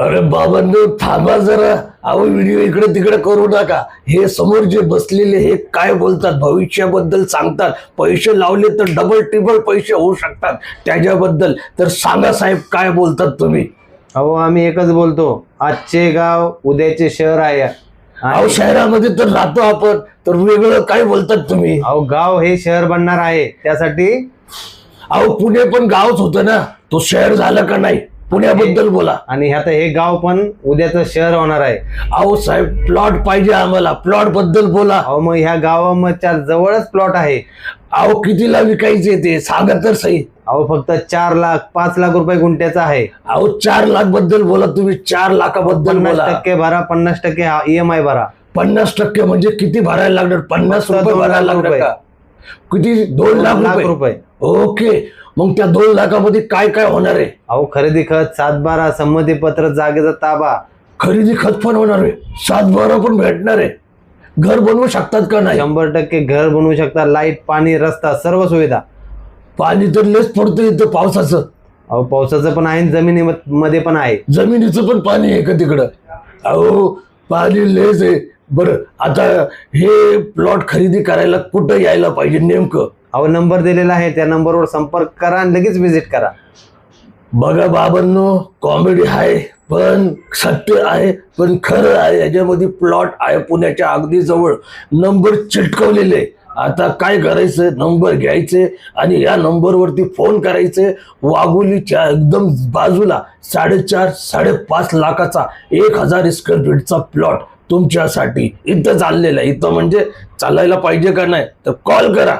अरे बाबांनो थांबा जरा. अहो व्हिडिओ इकडे तिकडे करू नका. हे समोर जे बसलेले हे काय बोलतात? भविष्याबद्दल सांगतात. पैसे लावले तर डबल टिबल पैसे होऊ शकतात त्याच्याबद्दल. तर सांगा साहेब काय बोलतात तुम्ही? अहो आम्ही एकच बोलतो. आजचे गाव उद्याचे शहर आहे. अहो आणि- शहरामध्ये तर राहतो आपण. तर वेगळं काय बोलतात तुम्ही? अहो गाव हे शहर बनणार आहे. त्यासाठी अहो पुणे पण गावच होतं ना. तो शहर झालं का नाही? पुण्याबद्दल बोला. आणि आता हे गाव पण उद्याचं शहर होणार आहे. अहो साहेब प्लॉट पाहिजे आम्हाला. प्लॉटबद्दल बोला. अहो मग ह्या गावाच्या जवळच प्लॉट आहे. अहो कितीला विकायचे ते? सांगा तर सही. अहो फक्त चार लाख पाच लाख रुपये गुंठ्याचा आहे. अहो चार लाखबद्दल बोला तुम्ही. चार लाखाबद्दल पन्नास बोला. टक्के भरा पन्नास टक्के ईएमआय भरा. पन्नास टक्के म्हणजे किती भरायला लागणार? पन्नास रुपये भरायला लागणार. का? किती? दोन लाख लाख रुपये. ओके. मग त्या दोन लाखामध्ये काय काय होणार आहे? अहो खरेदी खत सातबारा संमतीपत्र जागेचा ताबा. खरेदी खत पण होणार आहे. सात बारा पण भेटणार आहे. घर बनवू शकतात का नाही? शंभर टक्के घर बनवू शकता. लाइट पाणी रस्ता सर्व सुविधा. पाणी तर लेच पडतं इथं पावसाचं. अहो पावसाचं पण आहे आणि जमिनीमध्ये पण आहे. जमिनीचं पण पाणी आहे का तिकडं? अहो पाणी लेच आहे. बरं आता हे प्लॉट खरेदी करायला कुठं यायला पाहिजे नेमकं? अहो नंबर दिलेला आहे त्या नंबरवर संपर्क करा आणि लगेच व्हिजिट करा. बघा बाबांनो कॉमेडी आहे पण सत्य आहे पण खरं आहे. याच्यामध्ये प्लॉट आहे पुण्याच्या अगदी जवळ. नंबर चिटकवलेले. आता काय करायचं? नंबर घ्यायचे आणि या नंबरवरती फोन करायचे. वाघोलीच्या एकदम बाजूला साडेचार साडेपाच लाखाचा एक हजार स्क्वेअर फीटचा प्लॉट तुमच्यासाठी. इथं चाललेला आहे. इथं म्हणजे चालायला पाहिजे का नाही? तर कॉल करा.